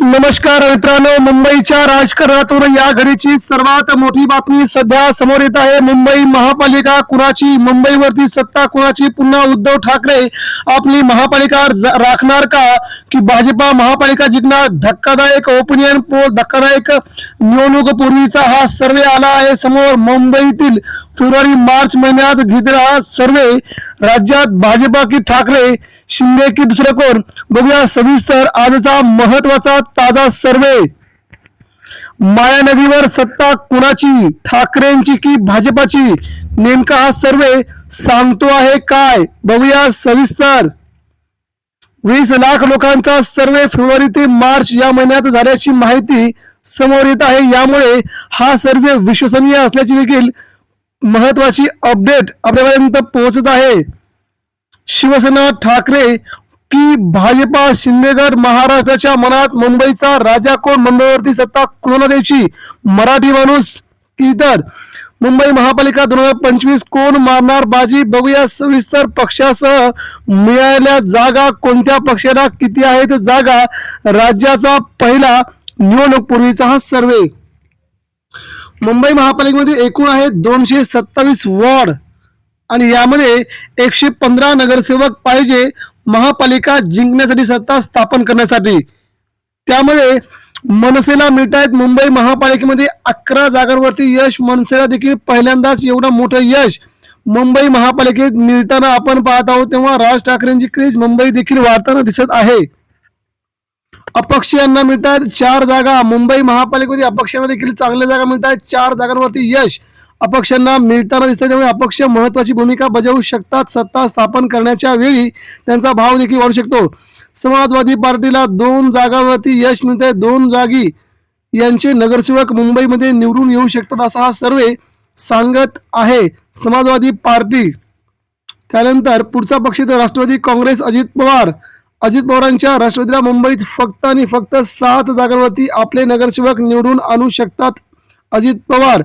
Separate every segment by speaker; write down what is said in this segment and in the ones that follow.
Speaker 1: नमस्कार मित्रांनो मुंबईच्या राजकारणातून या घडीची सर्वात मोठी बातमी सध्या समोर येत आहे. मुंबई महापालिका कुणाची मुंबईवरती सत्ता कुणाची? पुन्हा उद्धव ठाकरे आपली महापालिका राखणार का? की भाजपा महापालिका जिंकणार? धक्कादायक ओपिनियन पोल धक्कादायक निवडणूक पूर्वीचा हा सर्वे आला आहे समोर. मुंबईतील फेब्रुवारी मार्च महिन्यात घेतलेला हा सर्वे राज्यात भाजपा की ठाकरे शिंदे की दुसरा कोण? बघूया सविस्तर आजचा महत्त्वाचा ताजा सर्वे. माया नदीवर सत्ता कुणाची? ठाकरेंची की भाजपाची? नेमका हा सर्वे सांगतो आहे काय? बघूया सविस्तर. वीस लाख लोकांचा सर्वे फेब्रुवारी ते मार्च या महिन्यात झाल्याची माहिती समोर येत आहे. यामुळे हा सर्वे विश्वसनीय असल्याची देखील महत्वाची अपडेट आपल्यापर्यंत पोहोचत आहे. शिवसेना ठाकरे की भाजपा शिंदेगड महाराष्ट्राच्या मनात मुंबईचा राजा कोण मुंबईवरती सत्ता कोणाला द्यायची मराठी माणूस की इतर? मुंबई महापालिका दोन हजार पंचवीस कोण मारणार बाजी? बघूया सविस्तर पक्षासह मिळालेल्या जागा कोणत्या पक्षाला किती आहेत? जागा राज्याचा पहिला निवडणूक पूर्वीचा हा सर्वे. मुंबई महापालिकेमध्ये एकूण आहे दोनशे सत्तावीस वॉर्ड. आणि यामध्ये एकशे पंधरा नगरसेवक पाहिजे महापालिका जिंकण्यासाठी सत्ता स्थापन करण्यासाठी. त्यामध्ये मनसेला मिळत आहेत मुंबई महापालिकेमध्ये अकरा जागांवरती यश मनसेला देखील पहिल्यांदाच एवढं मोठं यश मुंबई महापालिकेत मिळताना आपण पाहत आहोत. तेव्हा राज ठाकरेंची क्रेज मुंबई देखील वाढताना दिसत आहे. अपक्ष यांना मिळत आहेत चार जागा. मुंबई महापालिकेमध्ये अपक्षांना देखील चांगल्या जागा मिळत आहेत चार जागांवरती यश अपक्षांना मिळताना दिसतं त्यामुळे अपक्ष महत्वाची भूमिका बजावू शकतात. सत्ता स्थापन करण्याच्या वेळी त्यांचा भाव देखील वाढू शकतो. समाजवादी पार्टीला दोन जागांवरती यश मिळत आहे दोन जागी यांचे नगरसेवक मुंबईमध्ये निवडून येऊ शकतात असा हा सर्वे सांगत आहे समाजवादी पार्टी. त्यानंतर पुढचा पक्ष तर राष्ट्रवादी काँग्रेस अजित पवार. अजित पवारांच्या राष्ट्रवादीला मुंबईत फक्त आणि फक्त सात जागांवरती आपले नगरसेवक निवडून आणू शकतात अजित पवार.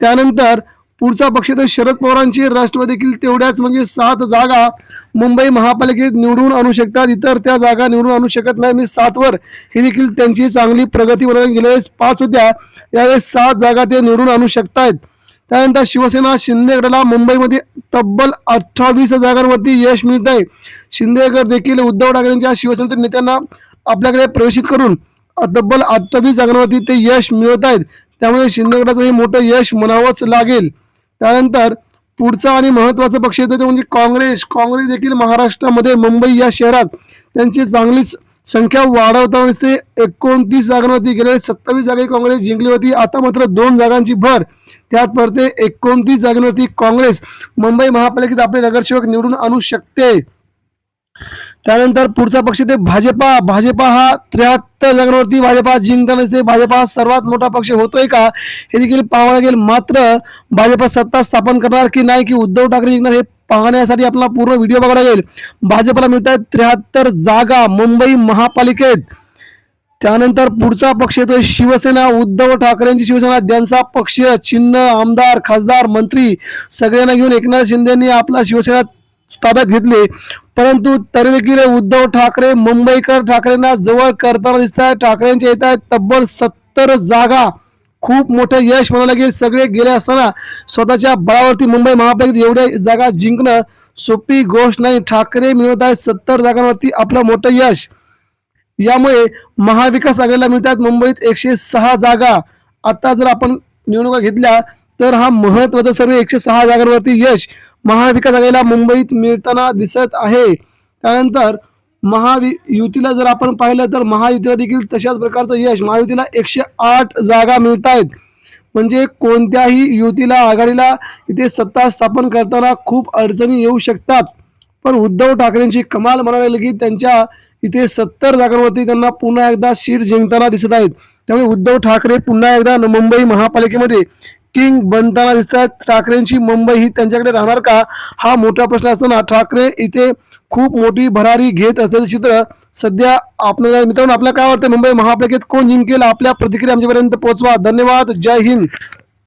Speaker 1: त्यानंतर पुढचा पक्ष तर शरद पवारांची राष्ट्रवादी देखील तेवढ्याच म्हणजे सात जागा मुंबई महापालिकेत निवडून आणू शकतात. इतर त्या जागा निवडून आणू शकत नाही. आणि सातवर ही देखील त्यांची चांगली प्रगती बनवून गेल्यावेळेस पाच होत्या. यावेळेस सात जागा ते निवडून आणू शकतायत. त्यानंतर शिवसेना शिंदेगडला मुंबईमध्ये तब्बल अठ्ठावीस जागांवरती यश मिळत आहे. शिंदेगड देखील उद्धव ठाकरेंच्या शिवसेनेच्या नेत्यांना आपल्याकडे प्रवेशित करून तब्बल अठ्ठावीस जागांवरती ते यश मिळत आहेत. त्यामुळे शिंदेगडाचं हे मोठं यश म्हणावंच लागेल. त्यानंतर पुढचा आणि महत्त्वाचा पक्ष येतो ते म्हणजे काँग्रेस. काँग्रेस देखील महाराष्ट्रामध्ये मुंबई या शहरात त्यांची चांगलीच संख्या वाढवता दिसते एकोणतीस जागांवरती गेले. सत्तावीस जागा काँग्रेस जिंकली होती आता मात्र दोन जागांची भर. त्यात परते एकोणतीस जागांवरती काँग्रेस. मुंबई महापालिकेत आपले नगरसेवक निवडून आणू शकते. त्यानंतर पुढचा पक्ष ते भाजपा. भाजपा हा त्र्याहत्तर जागांवरती भाजपा जिंकताना दिसते भाजपा हा सर्वात मोठा पक्ष होतोय का? हे देखील पाहावं लागेल. मात्र भाजपा सत्ता स्थापन करणार की नाही की उद्धव ठाकरे जिंकणार हे पाहण्यासाठी आपला पूर्ण व्हिडिओ बघायला लागेल. भाजपला मिळत आहेत त्र्याहत्तर जागा मुंबई महापालिकेत. त्यानंतर पुढचा पक्ष येतोय शिवसेना. उद्धव ठाकरेंची शिवसेना ज्यांचा पक्ष चिन्ह आमदार खासदार मंत्री सगळ्यांना घेऊन एकनाथ शिंदेनी आपला शिवसेना ताब्यात घेतले. परंतु तरी देखील उद्धव ठाकरे मुंबईकर ठाकरेंना जवळ करताना दिसत आहेत ठाकरेंच्या येत आहेत तब्बल सत्तर जागा खूप मोठं यश म्हणायला की सगळे गेले असताना स्वतःच्या बळावरती मुंबई महापालिकेत एवढ्या जागा जिंकणं सोपी गोष्ट नाही. ठाकरे मिळवत आहेत सत्तर जागांवरती आपलं मोठं यश. यामुळे महाविकास आघाडीला मिळतात मुंबईत एकशे सहा जागा. आता जर आपण निवडणुका घेतल्या तर हा महत्त्वाचा सर्व एकशे सहा जागांवरती यश महाविकास आघाडीला मुंबईत मिळताना दिसत आहे. त्यानंतर महावि युतीला जर आपण पाहिलं तर महायुतीला देखील तशाच प्रकारचं यश महायुतीला एकशे आठ जागा मिळत आहेत म्हणजे कोणत्याही युतीला आघाडीला इथे सत्ता स्थापन करताना खूप अडचणी येऊ शकतात. पण उद्धव ठाकरेंची कमाल म्हणायला की त्यांच्या इथे सत्तर जागांवरती त्यांना पुन्हा एकदा सीट जिंकताना दिसत आहेत. त्यामुळे उद्धव ठाकरे पुन्हा एकदा मुंबई महापालिकेमध्ये किंग बनताना दिसतात. ठाकरेंची मुंबई ही त्यांच्याकडे राहणार का? हा मोठा प्रश्न असताना ठाकरे इथे खूप मोठी भरारी घेत असल्याचं चित्र सध्या आपल्याला मित्रांनो आपल्याला काय वाटतं? मुंबई महापालिकेत कोण जिंकेल? आपल्या प्रतिक्रिया आमच्यापर्यंत पोहोचवा. धन्यवाद. जय हिंद.